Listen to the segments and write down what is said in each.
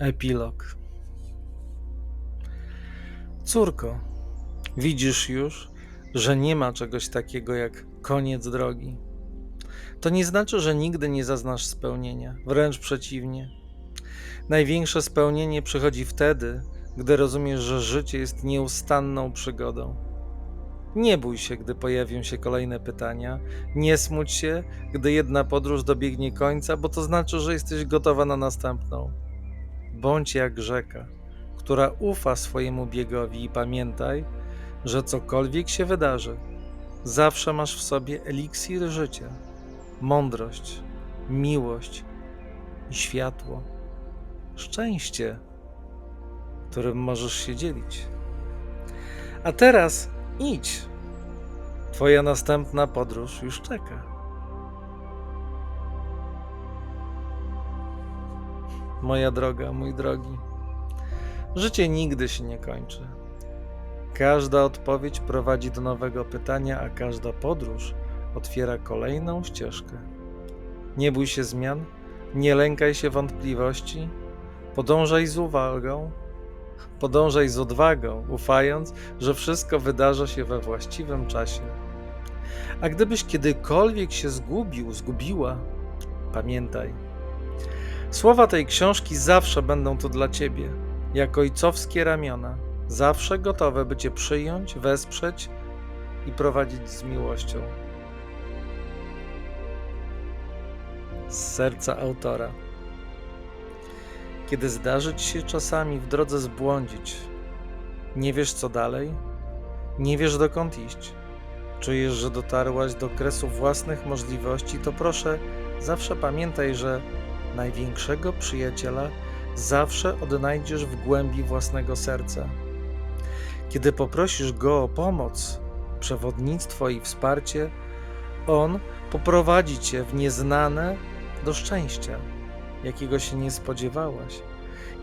Epilog. Córko, widzisz już, że nie ma czegoś takiego jak koniec drogi. To nie znaczy, że nigdy nie zaznasz spełnienia, wręcz przeciwnie. Największe spełnienie przychodzi wtedy, gdy rozumiesz, że życie jest nieustanną przygodą. Nie bój się, gdy pojawią się kolejne pytania. Nie smuć się, gdy jedna podróż dobiegnie końca, bo to znaczy, że jesteś gotowa na następną. Bądź jak rzeka, która ufa swojemu biegowi i pamiętaj, że cokolwiek się wydarzy, zawsze masz w sobie eliksir życia, mądrość, miłość i światło, szczęście, którym możesz się dzielić. A teraz idź. Twoja następna podróż już czeka. Moja droga, mój drogi, życie nigdy się nie kończy. Każda odpowiedź prowadzi do nowego pytania, a każda podróż otwiera kolejną ścieżkę. Nie bój się zmian, nie lękaj się wątpliwości, podążaj z uwagą, podążaj z odwagą, ufając, że wszystko wydarza się we właściwym czasie. A gdybyś kiedykolwiek się zgubił, zgubiła, pamiętaj, Słowa tej książki zawsze będą tu dla ciebie, jak ojcowskie ramiona, zawsze gotowe, by cię przyjąć, wesprzeć i prowadzić z miłością. Z serca autora. Kiedy zdarzy ci się czasami w drodze zbłądzić, nie wiesz co dalej, nie wiesz dokąd iść, czujesz, że dotarłaś do kresu własnych możliwości, to proszę, zawsze pamiętaj, że największego przyjaciela zawsze odnajdziesz w głębi własnego serca. Kiedy poprosisz go o pomoc, przewodnictwo i wsparcie, on poprowadzi cię w nieznane do szczęścia, jakiego się nie spodziewałaś,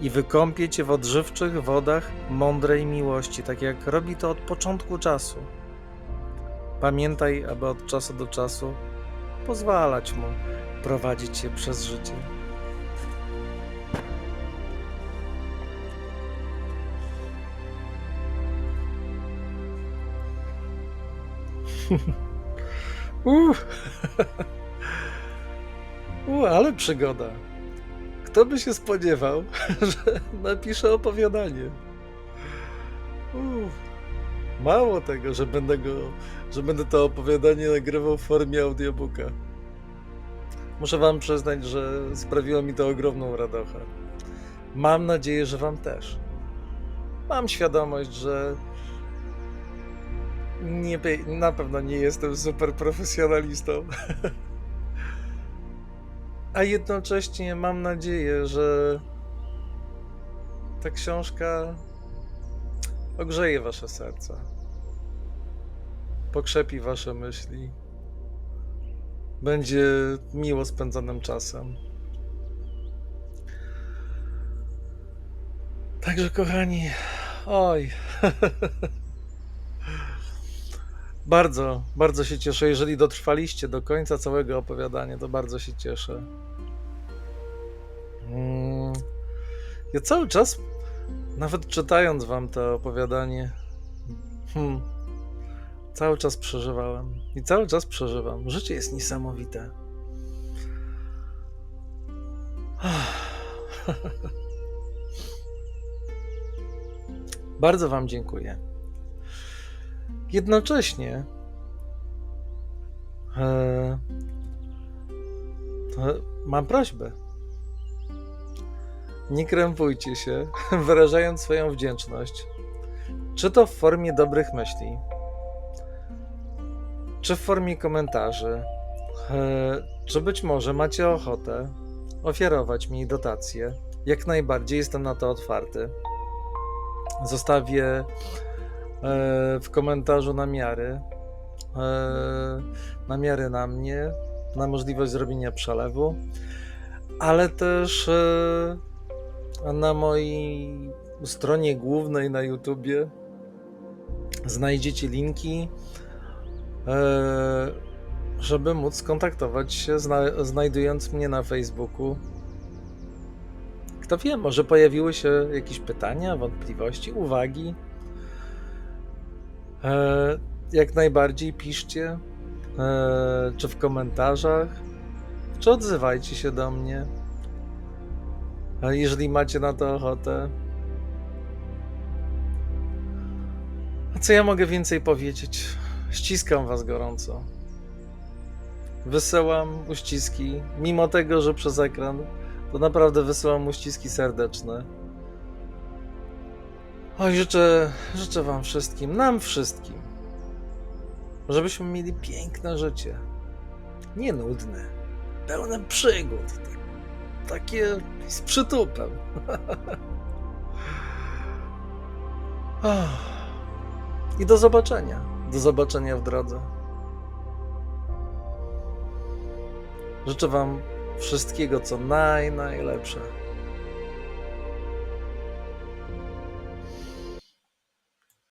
i wykąpie cię w odżywczych wodach mądrej miłości, tak jak robi to od początku czasu. Pamiętaj, aby od czasu do czasu pozwalać mu prowadzić cię przez życie. Uff. U, ale przygoda. Kto by się spodziewał, że napiszę opowiadanie? Uff. Mało tego, że będę, go, że będę to opowiadanie nagrywał w formie audiobooka. Muszę Wam przyznać, że sprawiło mi to ogromną radochę. Mam nadzieję, że Wam też. Mam świadomość, że nie, na pewno nie jestem super profesjonalistą. A jednocześnie mam nadzieję, że ta książka ogrzeje Wasze serca, pokrzepi Wasze myśli, będzie miło spędzonym czasem. Także, kochani, oj. Bardzo, bardzo się cieszę. Jeżeli dotrwaliście do końca całego opowiadania, to bardzo się cieszę. Mm, Ja cały czas, nawet czytając wam to opowiadanie, hmm, cały czas przeżywałem i cały czas przeżywam. Życie jest niesamowite. Bardzo wam dziękuję. Jednocześnie e, mam prośbę. Nie krępujcie się, wyrażając swoją wdzięczność, czy to w formie dobrych myśli, czy w formie komentarzy, e, czy być może macie ochotę ofiarować mi dotacje. Jak najbardziej jestem na to otwarty. Zostawię w komentarzu namiary. e, Namiary na mnie, na możliwość zrobienia przelewu, ale też e, na mojej stronie głównej na YouTubie znajdziecie linki, e, żeby móc skontaktować się, zna, znajdując mnie na Facebooku, Kto wie, może pojawiły się jakieś pytania, wątpliwości, uwagi. E, jak najbardziej piszcie, e, czy w komentarzach, czy odzywajcie się do mnie. Jeżeli macie na to ochotę. A co ja mogę więcej powiedzieć? Ściskam Was gorąco. Wysyłam uściski, mimo tego, że przez ekran, to naprawdę wysyłam uściski serdeczne. Oj, życzę, życzę Wam wszystkim, nam wszystkim, żebyśmy mieli piękne życie. Nie nudne, pełne przygód. tak- Takie z przytupem. I do zobaczenia. Do zobaczenia w drodze. Życzę Wam wszystkiego, co naj, najlepsze.